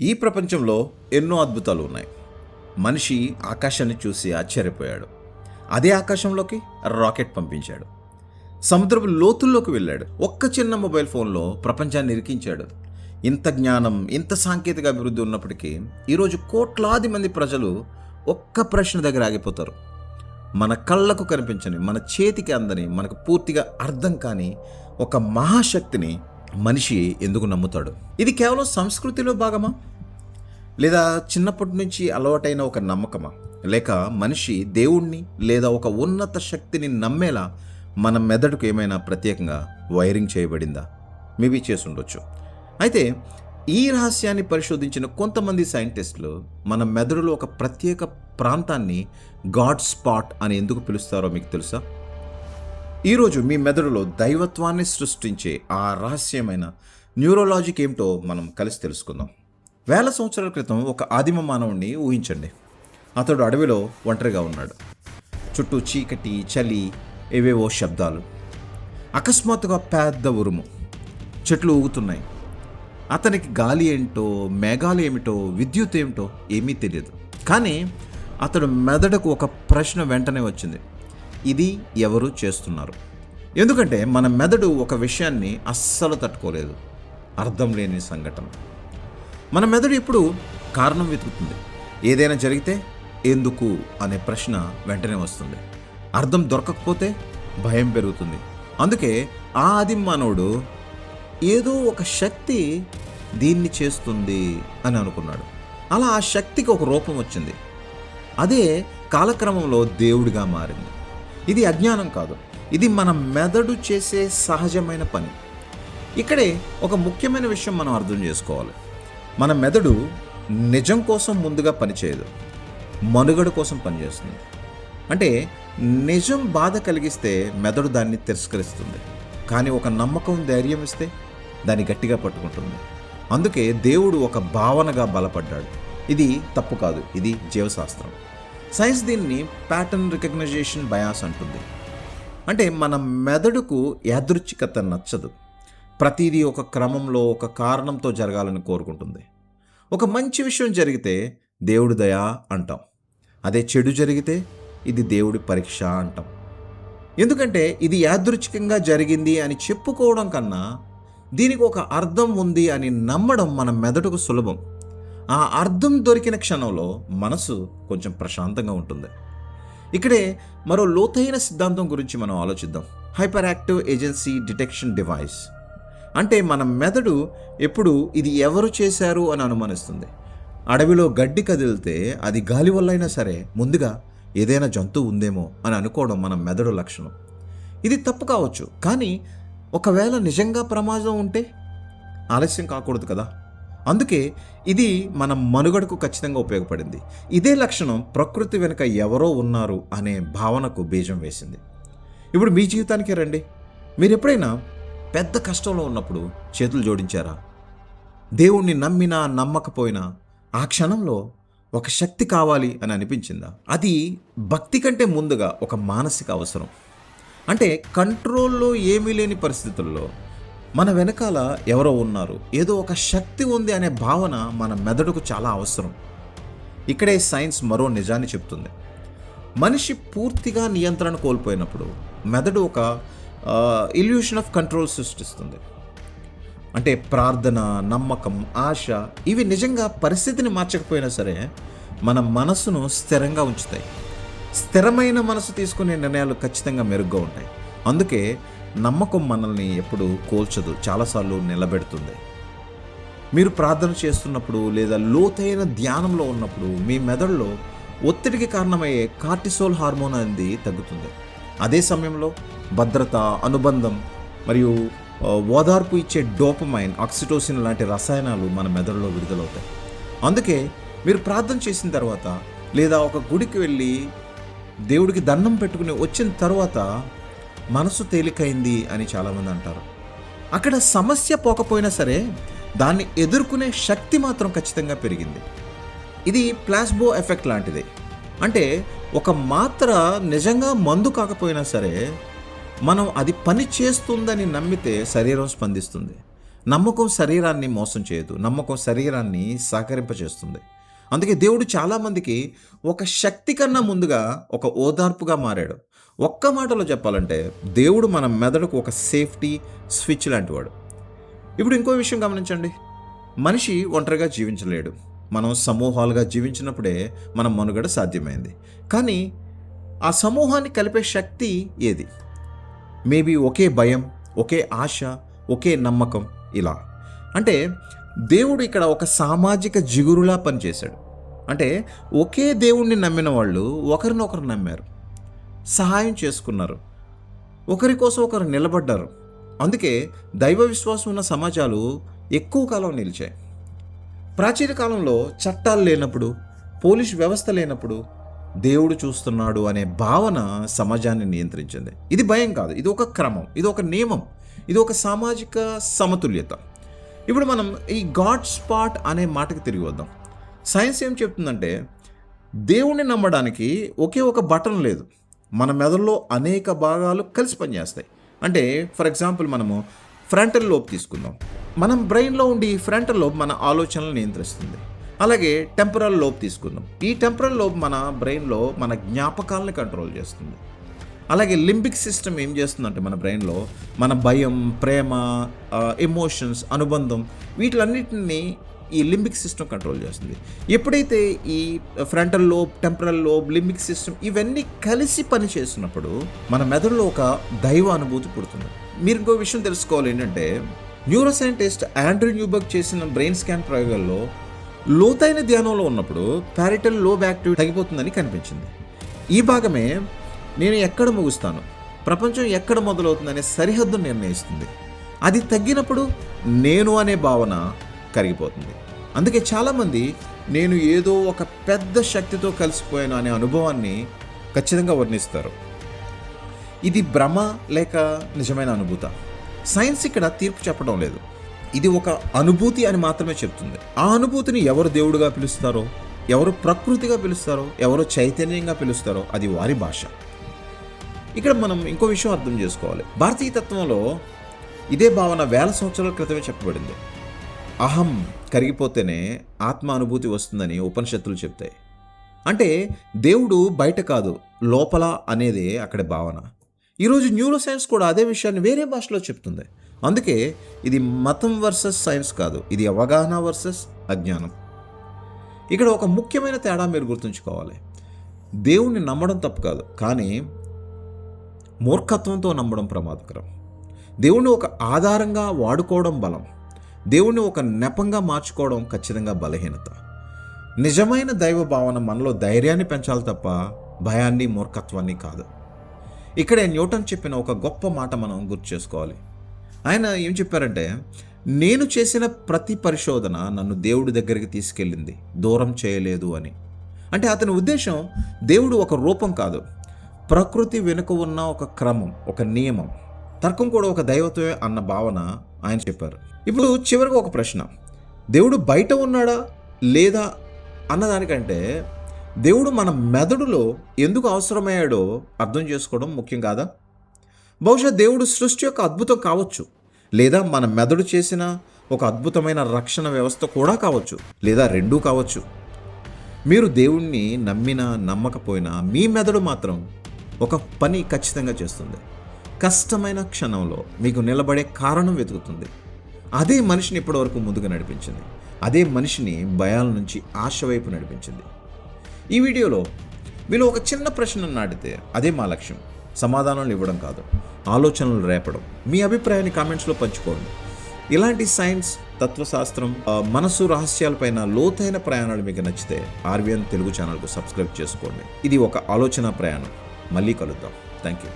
ఈ ప్రపంచంలో ఎన్నో అద్భుతాలు ఉన్నాయి. మనిషి ఆకాశాన్ని చూసి ఆశ్చర్యపోయాడు. అదే ఆకాశంలోకి రాకెట్ పంపించాడు. సముద్రపు లోతుల్లోకి వెళ్ళాడు. ఒక్క చిన్న మొబైల్ ఫోన్లో ప్రపంచాన్ని ఇరికించాడు. ఇంత జ్ఞానం ఇంత సాంకేతిక అభివృద్ధి ఉన్నప్పటికీ ఈరోజు కోట్లాది మంది ప్రజలు ఒక్క ప్రశ్న దగ్గర ఆగిపోతారు. మన కళ్ళకు కనిపించని మన చేతికి అందని మనకు పూర్తిగా అర్థం కాని ఒక మహాశక్తిని మనిషి ఎందుకు నమ్ముతాడు? ఇది కేవలం సంస్కృతిలో భాగమా? లేదా చిన్నప్పటి నుంచి అలవాటైన ఒక నమ్మకమా? లేక మనిషి దేవుణ్ణి లేదా ఒక ఉన్నత శక్తిని నమ్మేలా మన మెదడుకు ఏమైనా ప్రత్యేకంగా వైరింగ్ చేయబడిందా? మేబీ చేసి ఉండొచ్చు అయితే ఈ రహస్యాన్ని పరిశోధించిన కొంతమంది సైంటిస్టులు మన మెదడులో ఒక ప్రత్యేక ప్రాంతాన్ని గాడ్ స్పాట్ అని ఎందుకు పిలుస్తారో మీకు తెలుసా? ఈరోజు మీ మెదడులో దైవత్వాన్ని సృష్టించే ఆ రహస్యమైన న్యూరోలాజిక్ ఏమిటో మనం కలిసి తెలుసుకుందాం. వేల సంవత్సరాల క్రితం ఒక ఆదిమ మానవుణ్ణి ఊహించండి. అతడు అడవిలో ఒంటరిగా ఉన్నాడు. చుట్టూ చీకటి చలి ఏవేవో శబ్దాలు. అకస్మాత్తుగా పెద్ద ఉరుము. చెట్లు ఊగుతున్నాయి. అతనికి గాలి ఏంటో మేఘాలు ఏమిటో విద్యుత్ ఏమిటో ఏమీ తెలియదు. కానీ అతడు మెదడుకు ఒక ప్రశ్న వెంటనే వచ్చింది. ఇది ఎవరు చేస్తున్నారు? ఎందుకంటే మన మెదడు ఒక విషయాన్ని అస్సలు తట్టుకోలేదు. అర్థం లేని సంఘటన. మన మెదడు ఇప్పుడు కారణం వెతుకుతుంది. ఏదైనా జరిగితే ఎందుకు అనే ప్రశ్న వెంటనే వస్తుంది. అర్థం దొరకకపోతే భయం పెరుగుతుంది. అందుకే ఆ ఆది మానవుడు ఏదో ఒక శక్తి దీన్ని చేస్తుంది అని అనుకున్నాడు. అలా ఆ శక్తికి ఒక రూపం వచ్చింది. అదే కాలక్రమంలో దేవుడిగా మారింది. ఇది అజ్ఞానం కాదు. ఇది మన మెదడు చేసే సహజమైన పని. ఇక్కడే ఒక ముఖ్యమైన విషయం మనం అర్థం చేసుకోవాలి. మన మెదడు నిజం కోసం ముందుగా పనిచేయదు మనుగడ కోసం పనిచేస్తుంది అంటే నిజం బాధ కలిగిస్తే మెదడు దాన్ని తిరస్కరిస్తుంది. కానీ ఒక నమ్మకం ధైర్యం ఇస్తే దాన్ని గట్టిగా పట్టుకుంటుంది. అందుకే దేవుడు ఒక భావనగా బలపడ్డాడు. ఇది తప్పు కాదు. ఇది జీవశాస్త్రం. సైన్స్ దీన్ని ప్యాటర్న్ రికగ్నైజేషన్ బయాస్ అంటుంది. అంటే మన మెదడుకు యాదృచ్ఛికత నచ్చదు. ప్రతిదీ ఒక క్రమంలో ఒక కారణంతో జరగాలని కోరుకుంటుంది. ఒక మంచి విషయం జరిగితే దేవుడి దయా అంటాం. అదే చెడు జరిగితే ఇది దేవుడి పరీక్ష అంటాం. ఎందుకంటే ఇది యాదృచ్ఛికంగా జరిగింది అని చెప్పుకోవడం కన్నా దీనికి ఒక అర్థం ఉంది అని నమ్మడం మన మెదడుకు సులభం. ఆ అర్థం దొరికిన క్షణంలో మనసు కొంచెం ప్రశాంతంగా ఉంటుంది. ఇక్కడే మరో లోతైన సిద్ధాంతం గురించి మనం ఆలోచిద్దాం. Hyper active agency detection device అంటే మన మెదడు ఎప్పుడు ఇది ఎవరు చేశారు అని అనుమానిస్తుంది. అడవిలో గడ్డి కదిలితే అది గాలి వల్ల అయినా సరే ముందుగా ఏదైనా జంతువు ఉందేమో అని అనుకోవడం మన మెదడు లక్షణం. ఇది తప్పు కావచ్చు కానీ ఒకవేళ నిజంగా ప్రమాదం ఉంటే ఆలస్యం కాకూడదు కదా. అందుకే ఇది మన మనుగడకు ఖచ్చితంగా ఉపయోగపడింది. ఇదే లక్షణం ప్రకృతి వెనుక ఎవరో ఉన్నారు అనే భావనకు బీజం వేసింది. ఇప్పుడు మీ జీవితానికి రండి. మీరు ఎప్పుడైనా పెద్ద కష్టంలో ఉన్నప్పుడు చేతులు జోడించారా? దేవుణ్ణి నమ్మినా నమ్మకపోయినా ఆ క్షణంలో ఒక శక్తి కావాలి అని అనిపించిందా? అది భక్తి కంటే ముందుగా ఒక మానసిక అవసరం. అంటే కంట్రోల్లో ఏమీ లేని పరిస్థితుల్లో మన వెనకాల ఎవరో ఉన్నారు. ఏదో ఒక శక్తి ఉంది అనే భావన మన మెదడుకు చాలా అవసరం. ఇక్కడే సైన్స్ మరో నిజాన్ని చెప్తుంది. మనిషి పూర్తిగా నియంత్రణ కోల్పోయినప్పుడు మెదడు ఒక ఇల్యూషన్ ఆఫ్ కంట్రోల్ సృష్టిస్తుంది. అంటే ప్రార్థన నమ్మకం ఆశ ఇవి నిజంగా పరిస్థితిని మార్చకపోయినా సరే మన మనసును స్థిరంగా ఉంచుతాయి. స్థిరమైన మనసు తీసుకునే నిర్ణయాలు ఖచ్చితంగా మెరుగ్గా ఉంటాయి. అందుకే నమ్మకం మనల్ని ఎప్పుడు కోల్చదు చాలాసార్లు నిలబెడుతుంది. మీరు ప్రార్థన చేస్తున్నప్పుడు లేదా లోతైన ధ్యానంలో ఉన్నప్పుడు మీ మెదడులో ఒత్తిడికి కారణమయ్యే కార్టిసోల్ హార్మోన్ అనేది తగ్గుతుంది. అదే సమయంలో భద్రత అనుబంధం మరియు ఓదార్పు ఇచ్చే డోపమైన్ ఆక్సిటోసిన్ లాంటి రసాయనాలు మన మెదడులో విడుదలవుతాయి. అందుకే మీరు ప్రార్థన చేసిన తర్వాత లేదా ఒక గుడికి వెళ్ళి దేవుడికి దండం పెట్టుకుని వచ్చిన తర్వాత మనసు తేలికైంది అని చాలామంది అంటారు. అక్కడ సమస్య పోకపోయినా సరే దాన్ని ఎదుర్కొనే శక్తి మాత్రం ఖచ్చితంగా పెరిగింది. ఇది ప్లాస్బో ఎఫెక్ట్ లాంటిది. అంటే ఒక మాత్ర నిజంగా మందు కాకపోయినా సరే మనం అది పని చేస్తుందని నమ్మితే శరీరం స్పందిస్తుంది. నమ్మకం శరీరాన్ని మోసం చేయదు. నమ్మకం శరీరాన్ని సహకరింపచేస్తుంది అందుకే దేవుడు చాలామందికి ఒక శక్తి కన్నా ముందుగా ఒక ఓదార్పుగా మారాడు. ఒక్క మాటలో చెప్పాలంటే దేవుడు మన మెదడుకు ఒక సేఫ్టీ స్విచ్ లాంటివాడు ఇప్పుడు ఇంకో విషయం గమనించండి. మనిషి ఒంటరిగా జీవించలేడు. మనం సమూహాలుగా జీవించినప్పుడే మన మనుగడ సాధ్యమైంది. కానీ ఆ సమూహాన్ని కలిపే శక్తి ఏది? మేబీ ఒకే భయం ఒకే ఆశ ఒకే నమ్మకం ఇలా. అంటే దేవుడు ఇక్కడ ఒక సామాజిక జిగురులా పనిచేశాడు. అంటే ఒకే దేవుణ్ణి నమ్మిన వాళ్ళు ఒకరినొకరు నమ్మారు. సహాయం చేసుకున్నారు. ఒకరి కోసం ఒకరు నిలబడ్డారు. అందుకే దైవ విశ్వాసం ఉన్న సమాజాలు ఎక్కువ కాలం నిలిచాయి. ప్రాచీన కాలంలో చట్టాలు లేనప్పుడు పోలీస్ వ్యవస్థ లేనప్పుడు దేవుడు చూస్తున్నాడు అనే భావన సమాజాన్ని నియంత్రించింది. ఇది భయం కాదు. ఇది ఒక క్రమం. ఇది ఒక నియమం. ఇది ఒక సామాజిక సమతుల్యత. ఇప్పుడు మనం ఈ గాడ్ స్పాట్ అనే మాటకి తిరిగి వద్దాం. సైన్స్ ఏం చెప్తుందంటే దేవుణ్ణి నమ్మడానికి ఒకే ఒక బటన్ లేదు. మన మెదడులో అనేక భాగాలు కలిసి పనిచేస్తాయి. అంటే ఫర్ ఎగ్జాంపుల్ మనము ఫ్రంటల్ లోబ్ తీసుకుందాం. మనం బ్రెయిన్లో ఉండి ఫ్రంటల్ లోబ్ మన ఆలోచనలు నియంత్రిస్తుంది. అలాగే టెంపరల్ లోబ్ తీసుకుందాం. ఈ టెంపరల్ లోబ్ మన బ్రెయిన్లో మన జ్ఞాపకాలను కంట్రోల్ చేస్తుంది. అలాగే లింబిక్ సిస్టమ్ ఏం చేస్తుందంటే మన బ్రెయిన్లో మన భయం ప్రేమ uh, ఎమోషన్స్ అనుబంధం వీటిలన్నిటిని ఈ లింబిక్ సిస్టమ్ కంట్రోల్ చేస్తుంది. ఎప్పుడైతే ఈ frontal lobe temporal lobe limbic system ఇవన్నీ కలిసి పని చేస్తున్నప్పుడు మన మెదడులో ఒక దైవ అనుభూతి పుడుతుంది. మీరు ఇంకో విషయం తెలుసుకోవాలి ఏంటంటే న్యూరో సైంటిస్ట్ ఆండ్రూ న్యూబర్గ్ చేసిన బ్రెయిన్ స్కాన్ ప్రయోగాల్లో లోతైన ధ్యానంలో ఉన్నప్పుడు ప్యారిటల్ లోబ్ యాక్టివిటీ తగ్గిపోతుందని కనిపించింది. ఈ భాగమే నేను ఎక్కడ ముగుస్తాను ప్రపంచం ఎక్కడ మొదలవుతుందనే సరిహద్దును నిర్ణయిస్తుంది. అది తగ్గినప్పుడు నేను అనే భావన కరిగిపోతుంది. అందుకే చాలామంది నేను ఏదో ఒక పెద్ద శక్తితో కలిసిపోయాను అనే అనుభవాన్ని ఖచ్చితంగా వర్ణిస్తారు. ఇది భ్రమ లేక నిజమైన అనుభూత. సైన్స్ ఇక్కడ తీర్పు చెప్పడం లేదు. ఇది ఒక అనుభూతి అని మాత్రమే చెప్తుంది. ఆ అనుభూతిని ఎవరు దేవుడుగా పిలుస్తారో ఎవరు ప్రకృతిగా పిలుస్తారో ఎవరు చైతన్యంగా పిలుస్తారో అది వారి భాష. ఇక్కడ మనం ఇంకో విషయం అర్థం చేసుకోవాలి. భారతీయ తత్వంలో ఇదే భావన వేల సంవత్సరాల క్రితమే చెప్పబడింది. అహం కరిగిపోతేనే ఆత్మ అనుభూతి వస్తుందని ఉపనిషత్తులు చెప్తాయి. అంటే దేవుడు బయట కాదు లోపల అనేదే అక్కడ భావన. ఈరోజు న్యూరో సైన్స్ కూడా అదే విషయాన్ని వేరే భాషలో చెప్తుంది. అందుకే ఇది మతం వర్సెస్ సైన్స్ కాదు ఇది అవగాహన వర్సెస్ అజ్ఞానం. ఇక్కడ ఒక ముఖ్యమైన తేడా మీరు గుర్తుంచుకోవాలి. దేవుణ్ణి నమ్మడం తప్పు కాదు కానీ మూర్ఖత్వంతో నమ్మడం ప్రమాదకరం. దేవుణ్ణి ఒక ఆధారంగా వాడుకోవడం బలం. దేవుణ్ణి ఒక నెపంగా మార్చుకోవడం ఖచ్చితంగా బలహీనత. నిజమైన దైవ భావన మనలో ధైర్యాన్ని పెంచాలి తప్ప భయాన్ని మూర్ఖత్వాన్ని కాదు. ఇక్కడే న్యూటన్ చెప్పిన ఒక గొప్ప మాట మనం గుర్తు చేసుకోవాలి. ఆయన ఏం చెప్పారంటే నేను చేసిన ప్రతి పరిశోధన నన్ను దేవుడి దగ్గరికి తీసుకెళ్ళింది. దూరం చేయలేదు అని. అంటే అతని ఉద్దేశం దేవుడు ఒక రూపం కాదు. ప్రకృతి వెనుక ఉన్న ఒక క్రమం ఒక నియమం. తర్కం కూడా ఒక దైవత్వమే అన్న భావన ఆయన చెప్పారు. ఇప్పుడు చివరికి ఒక ప్రశ్న. దేవుడు బయట ఉన్నాడా? లేదా? అన్నదానికంటే దేవుడు మన మెదడులో ఎందుకు అవసరమయ్యాడో అర్థం చేసుకోవడం ముఖ్యం కాదా? బహుశా దేవుడు సృష్టి యొక్క అద్భుతం కావచ్చు. లేదా మన మెదడు చేసిన ఒక అద్భుతమైన రక్షణ వ్యవస్థ కూడా కావచ్చు. లేదా రెండూ కావచ్చు. మీరు దేవుణ్ణి నమ్మినా నమ్మకపోయినా మీ మెదడు మాత్రం ఒక పని ఖచ్చితంగా చేస్తుంది. కష్టమైన క్షణంలో మీకు నిలబడే కారణం వెతుకుతుంది. అదే మనిషిని ఇప్పటివరకు ముందుగా నడిపించింది. అదే మనిషిని భయాల నుంచి ఆశ వైపు నడిపించింది. ఈ వీడియోలో మీరు ఒక చిన్న ప్రశ్న నాటితే అదే మా లక్ష్యం. సమాధానాలు ఇవ్వడం కాదు. ఆలోచనలు రేపడం. మీ అభిప్రాయాన్ని కామెంట్స్లో పంచుకోండి. ఇలాంటి సైన్స్ తత్వశాస్త్రం మనసు రహస్యాలపైన లోతైన ప్రయాణాలు మీకు నచ్చితే ఆర్వీఎన్ తెలుగు ఛానల్కు సబ్స్క్రైబ్ చేసుకోండి. ఇది ఒక ఆలోచన ప్రయాణం. మళ్ళీ కలుద్దాం. Thank you